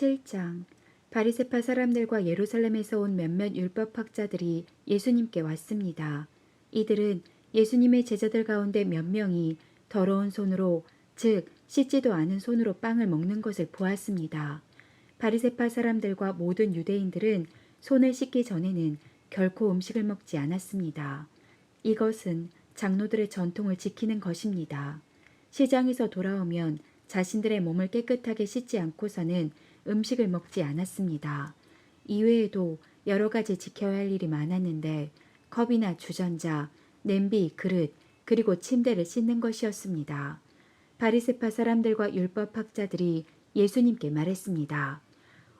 17장 바리세파 사람들과 예루살렘에서 온 몇몇 율법학자들이 예수님께 왔습니다. 이들은 예수님의 제자들 가운데 몇 명이 더러운 손으로 즉 씻지도 않은 손으로 빵을 먹는 것을 보았습니다. 바리세파 사람들과 모든 유대인들은 손을 씻기 전에는 결코 음식을 먹지 않았습니다. 이것은 장로들의 전통을 지키는 것입니다. 시장에서 돌아오면 자신들의 몸을 깨끗하게 씻지 않고서는 음식을 먹지 않았습니다. 이외에도 여러 가지 지켜야 할 일이 많았는데 컵이나 주전자, 냄비, 그릇, 그리고 침대를 씻는 것이었습니다. 바리세파 사람들과 율법학자들이 예수님께 말했습니다.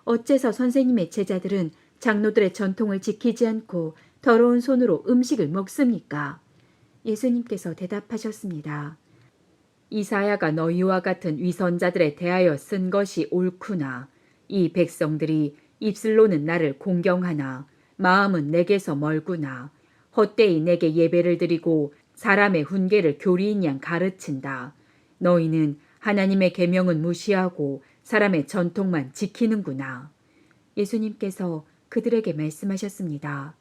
어째서 선생님의 제자들은 장로들의 전통을 지키지 않고 더러운 손으로 음식을 먹습니까? 예수님께서 대답하셨습니다. 이사야가 너희와 같은 위선자들에 대하여 쓴 것이 옳구나. 이 백성들이 입술로는 나를 공경하나 마음은 내게서 멀구나. 헛되이 내게 예배를 드리고 사람의 훈계를 교리인 양 가르친다. 너희는 하나님의 계명은 무시하고 사람의 전통만 지키는구나. 예수님께서 그들에게 말씀하셨습니다.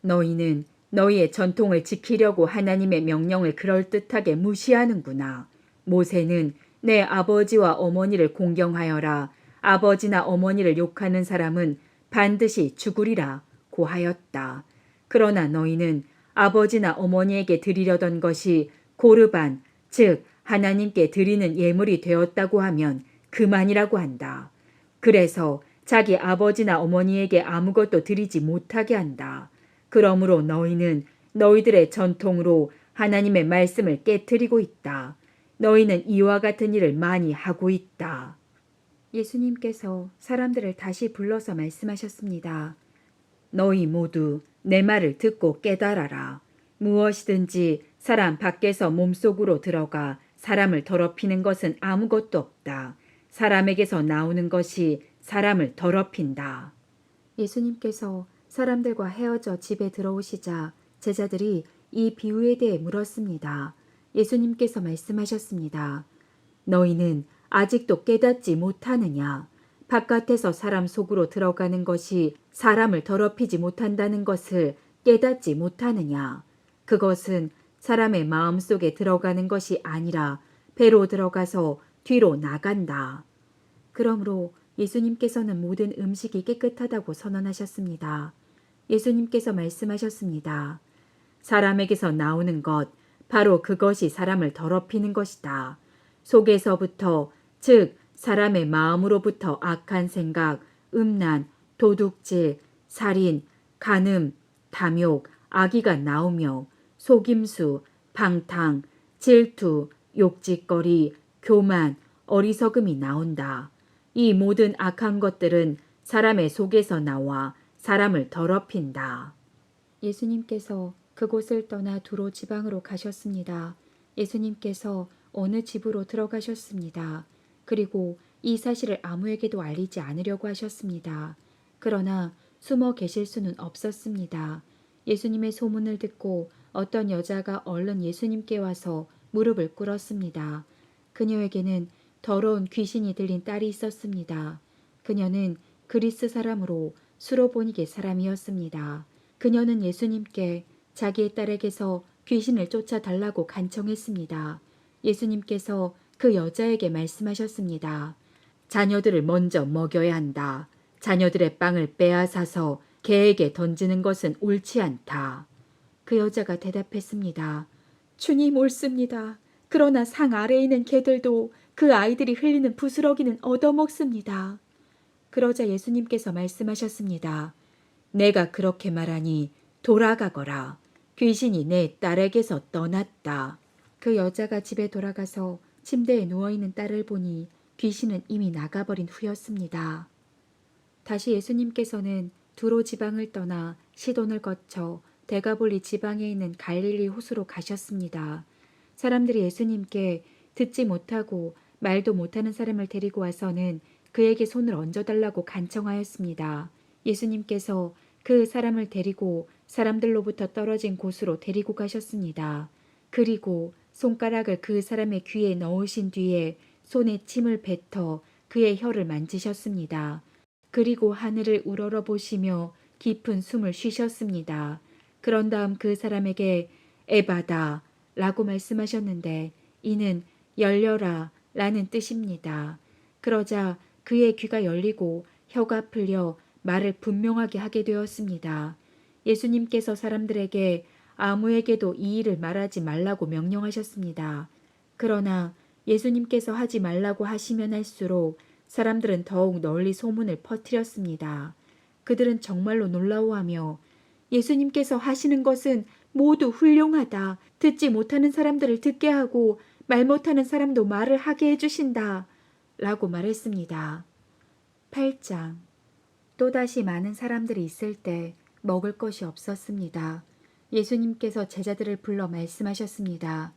너희는 너희의 전통을 지키려고 하나님의 명령을 그럴듯하게 무시하는구나. 모세는 내 아버지와 어머니를 공경하여라. 아버지나 어머니를 욕하는 사람은 반드시 죽으리라 고하였다. 그러나 너희는 아버지나 어머니에게 드리려던 것이 고르반, 즉 하나님께 드리는 예물이 되었다고 하면 그만이라고 한다. 그래서 자기 아버지나 어머니에게 아무것도 드리지 못하게 한다. 그러므로 너희는 너희들의 전통으로 하나님의 말씀을 깨뜨리고 있다. 너희는 이와 같은 일을 많이 하고 있다. 예수님께서 사람들을 다시 불러서 말씀하셨습니다. 너희 모두 내 말을 듣고 깨달아라. 무엇이든지 사람 밖에서 몸속으로 들어가 사람을 더럽히는 것은 아무것도 없다. 사람에게서 나오는 것이 사람을 더럽힌다. 예수님께서 사람들과 헤어져 집에 들어오시자 제자들이 이 비유에 대해 물었습니다. 예수님께서 말씀하셨습니다. 너희는 아직도 깨닫지 못하느냐? 바깥에서 사람 속으로 들어가는 것이 사람을 더럽히지 못한다는 것을 깨닫지 못하느냐? 그것은 사람의 마음 속에 들어가는 것이 아니라 배로 들어가서 뒤로 나간다. 그러므로 예수님께서는 모든 음식이 깨끗하다고 선언하셨습니다. 예수님께서 말씀하셨습니다. 사람에게서 나오는 것, 바로 그것이 사람을 더럽히는 것이다. 속에서부터, 즉, 사람의 마음으로부터 악한 생각, 음란, 도둑질, 살인, 간음, 탐욕, 악의가 나오며 속임수, 방탕, 질투, 욕짓거리, 교만, 어리석음이 나온다. 이 모든 악한 것들은 사람의 속에서 나와 사람을 더럽힌다. 예수님께서 그곳을 떠나 두로 지방으로 가셨습니다. 예수님께서 어느 집으로 들어가셨습니다. 그리고 이 사실을 아무에게도 알리지 않으려고 하셨습니다. 그러나 숨어 계실 수는 없었습니다. 예수님의 소문을 듣고 어떤 여자가 얼른 예수님께 와서 무릎을 꿇었습니다. 그녀에게는 더러운 귀신이 들린 딸이 있었습니다. 그녀는 그리스 사람으로 수로보니게 사람이었습니다. 그녀는 예수님께 자기의 딸에게서 귀신을 쫓아달라고 간청했습니다. 예수님께서 그 여자에게 말씀하셨습니다. 자녀들을 먼저 먹여야 한다. 자녀들의 빵을 빼앗아서 개에게 던지는 것은 옳지 않다. 그 여자가 대답했습니다. 주님 옳습니다. 그러나 상 아래에 있는 개들도 그 아이들이 흘리는 부스러기는 얻어먹습니다. 그러자 예수님께서 말씀하셨습니다. 내가 그렇게 말하니 돌아가거라. 귀신이 내 딸에게서 떠났다. 그 여자가 집에 돌아가서 침대에 누워있는 딸을 보니 귀신은 이미 나가버린 후였습니다. 다시 예수님께서는 두로 지방을 떠나 시돈을 거쳐 데가볼리 지방에 있는 갈릴리 호수로 가셨습니다. 사람들이 예수님께 듣지 못하고 말도 못하는 사람을 데리고 와서는 그에게 손을 얹어달라고 간청하였습니다. 예수님께서 그 사람을 데리고 사람들로부터 떨어진 곳으로 데리고 가셨습니다. 그리고 손가락을 그 사람의 귀에 넣으신 뒤에 손에 침을 뱉어 그의 혀를 만지셨습니다. 그리고 하늘을 우러러 보시며 깊은 숨을 쉬셨습니다. 그런 다음 그 사람에게 에바다 라고 말씀하셨는데 이는 열려라 라는 뜻입니다. 그러자 그의 귀가 열리고 혀가 풀려 말을 분명하게 하게 되었습니다. 예수님께서 사람들에게 아무에게도 이 일을 말하지 말라고 명령하셨습니다. 그러나 예수님께서 하지 말라고 하시면 할수록 사람들은 더욱 널리 소문을 퍼뜨렸습니다. 그들은 정말로 놀라워하며 예수님께서 하시는 것은 모두 훌륭하다. 듣지 못하는 사람들을 듣게 하고 말 못하는 사람도 말을 하게 해주신다. 라고 말했습니다. 8장 또다시 많은 사람들이 있을 때 먹을 것이 없었습니다. 예수님께서 제자들을 불러 말씀하셨습니다.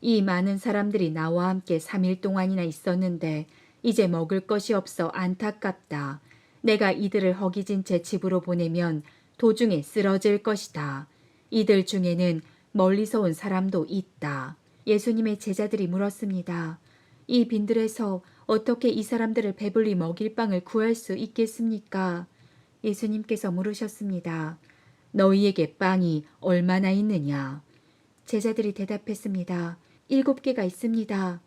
이 많은 사람들이 나와 함께 3일 동안이나 있었는데 이제 먹을 것이 없어 안타깝다. 내가 이들을 허기진 채 집으로 보내면 도중에 쓰러질 것이다. 이들 중에는 멀리서 온 사람도 있다. 예수님의 제자들이 물었습니다. 이 빈들에서 어떻게 이 사람들을 배불리 먹일 빵을 구할 수 있겠습니까? 예수님께서 물으셨습니다. 너희에게 빵이 얼마나 있느냐? 제자들이 대답했습니다. 일곱 개가 있습니다.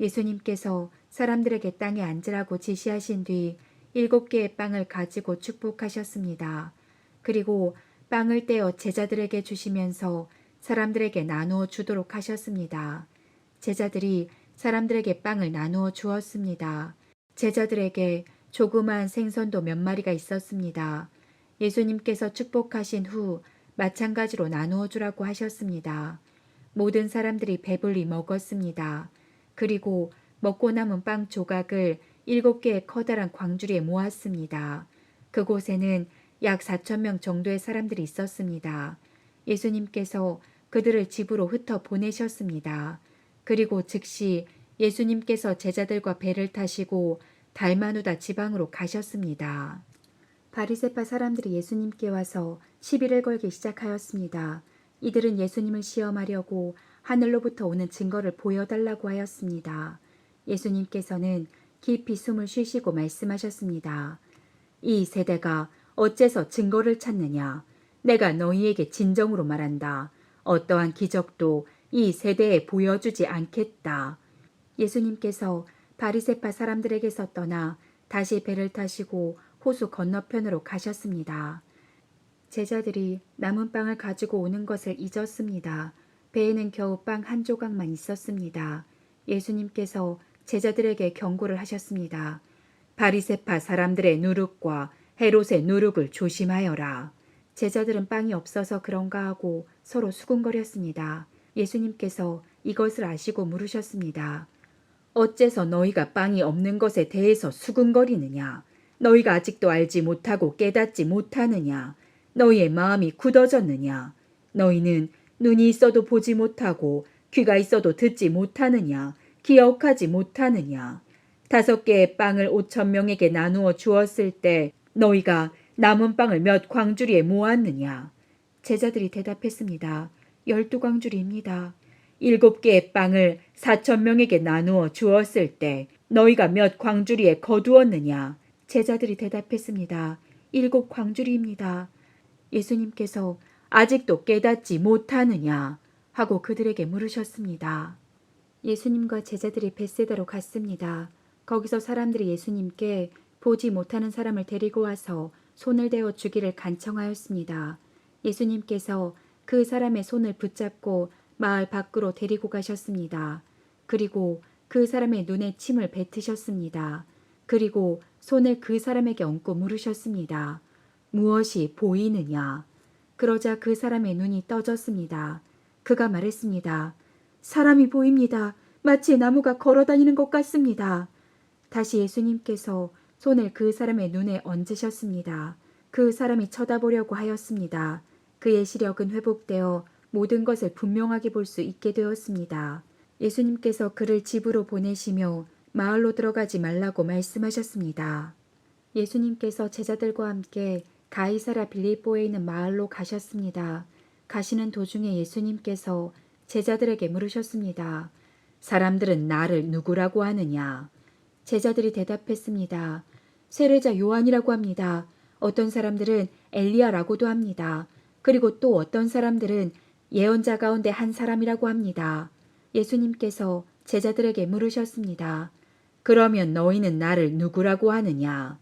예수님께서 사람들에게 땅에 앉으라고 지시하신 뒤 일곱 개의 빵을 가지고 축복하셨습니다. 그리고 빵을 떼어 제자들에게 주시면서 사람들에게 나누어 주도록 하셨습니다. 제자들이 사람들에게 빵을 나누어 주었습니다. 제자들에게 조그만 생선도 몇 마리가 있었습니다. 예수님께서 축복하신 후 마찬가지로 나누어 주라고 하셨습니다. 모든 사람들이 배불리 먹었습니다. 그리고 먹고 남은 빵 조각을 일곱 개의 커다란 광주리에 모았습니다. 그곳에는 약 4천 명 정도의 사람들이 있었습니다. 예수님께서 그들을 집으로 흩어 보내셨습니다. 그리고 즉시 예수님께서 제자들과 배를 타시고 달마누다 지방으로 가셨습니다. 바리세파 사람들이 예수님께 와서 시비를 걸기 시작하였습니다. 이들은 예수님을 시험하려고 하늘로부터 오는 증거를 보여달라고 하였습니다. 예수님께서는 깊이 숨을 쉬시고 말씀하셨습니다. 이 세대가 어째서 증거를 찾느냐? 내가 너희에게 진정으로 말한다. 어떠한 기적도 이 세대에 보여주지 않겠다. 예수님께서 바리세파 사람들에게서 떠나 다시 배를 타시고 호수 건너편으로 가셨습니다. 제자들이 남은 빵을 가지고 오는 것을 잊었습니다. 배에는 겨우 빵 한 조각만 있었습니다. 예수님께서 제자들에게 경고를 하셨습니다. 바리세파 사람들의 누룩과 헤롯의 누룩을 조심하여라. 제자들은 빵이 없어서 그런가 하고 서로 수군거렸습니다. 예수님께서 이것을 아시고 물으셨습니다. 어째서 너희가 빵이 없는 것에 대해서 수군거리느냐? 너희가 아직도 알지 못하고 깨닫지 못하느냐? 너희의 마음이 굳어졌느냐? 너희는 눈이 있어도 보지 못하고 귀가 있어도 듣지 못하느냐? 기억하지 못하느냐? 다섯 개의 빵을 오천 명에게 나누어 주었을 때 너희가 남은 빵을 몇 광주리에 모았느냐? 제자들이 대답했습니다. 열두 광주리입니다. 일곱 개의 빵을 사천 명에게 나누어 주었을 때 너희가 몇 광주리에 거두었느냐? 제자들이 대답했습니다. 일곱 광주리입니다. 예수님께서 아직도 깨닫지 못하느냐? 하고 그들에게 물으셨습니다. 예수님과 제자들이 벳세다로 갔습니다. 거기서 사람들이 예수님께 보지 못하는 사람을 데리고 와서 손을 대어 주기를 간청하였습니다. 예수님께서 그 사람의 손을 붙잡고 마을 밖으로 데리고 가셨습니다. 그리고 그 사람의 눈에 침을 뱉으셨습니다. 그리고 손을 그 사람에게 얹고 물으셨습니다. 무엇이 보이느냐? 그러자 그 사람의 눈이 떠졌습니다. 그가 말했습니다. 사람이 보입니다. 마치 나무가 걸어 다니는 것 같습니다. 다시 예수님께서 손을 그 사람의 눈에 얹으셨습니다. 그 사람이 쳐다보려고 하였습니다. 그의 시력은 회복되어 모든 것을 분명하게 볼 수 있게 되었습니다. 예수님께서 그를 집으로 보내시며 마을로 들어가지 말라고 말씀하셨습니다. 예수님께서 제자들과 함께 가이사라 빌립보에 있는 마을로 가셨습니다. 가시는 도중에 예수님께서 제자들에게 물으셨습니다. 사람들은 나를 누구라고 하느냐? 제자들이 대답했습니다. 세례자 요한이라고 합니다. 어떤 사람들은 엘리야라고도 합니다. 그리고 또 어떤 사람들은 예언자 가운데 한 사람이라고 합니다. 예수님께서 제자들에게 물으셨습니다. 그러면 너희는 나를 누구라고 하느냐?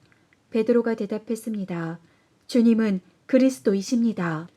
베드로가 대답했습니다. 주님은 그리스도이십니다.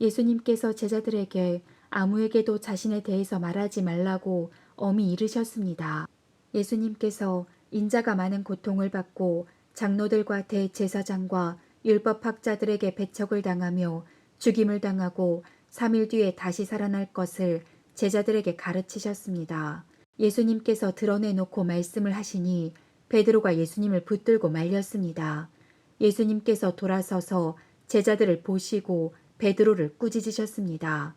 예수님께서 제자들에게 아무에게도 자신에 대해서 말하지 말라고 엄히 이르셨습니다. 예수님께서 인자가 많은 고통을 받고 장로들과 대제사장과 율법학자들에게 배척을 당하며 죽임을 당하고 3일 뒤에 다시 살아날 것을 제자들에게 가르치셨습니다. 예수님께서 드러내놓고 말씀을 하시니 베드로가 예수님을 붙들고 말렸습니다. 예수님께서 돌아서서 제자들을 보시고 베드로를 꾸짖으셨습니다.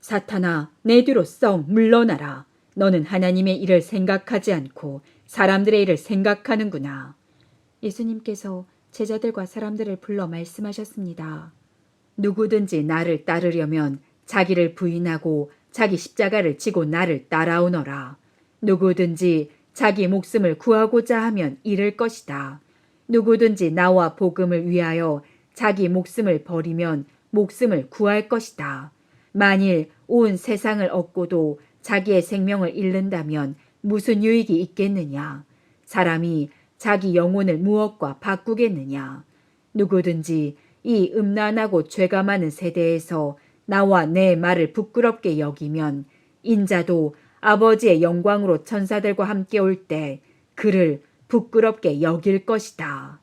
사탄아, 내 뒤로 썩 물러나라. 너는 하나님의 일을 생각하지 않고 사람들의 일을 생각하는구나. 예수님께서 제자들과 사람들을 불러 말씀하셨습니다. 누구든지 나를 따르려면 자기를 부인하고 자기 십자가를 지고 나를 따라오너라. 누구든지 자기 목숨을 구하고자 하면 잃을 것이다. 누구든지 나와 복음을 위하여 자기 목숨을 버리면 목숨을 구할 것이다. 만일 온 세상을 얻고도 자기의 생명을 잃는다면 무슨 유익이 있겠느냐? 사람이 자기 영혼을 무엇과 바꾸겠느냐? 누구든지 이 음란하고 죄가 많은 세대에서 나와 내 말을 부끄럽게 여기면 인자도 아버지의 영광으로 천사들과 함께 올 때 그를 부끄럽게 여길 것이다.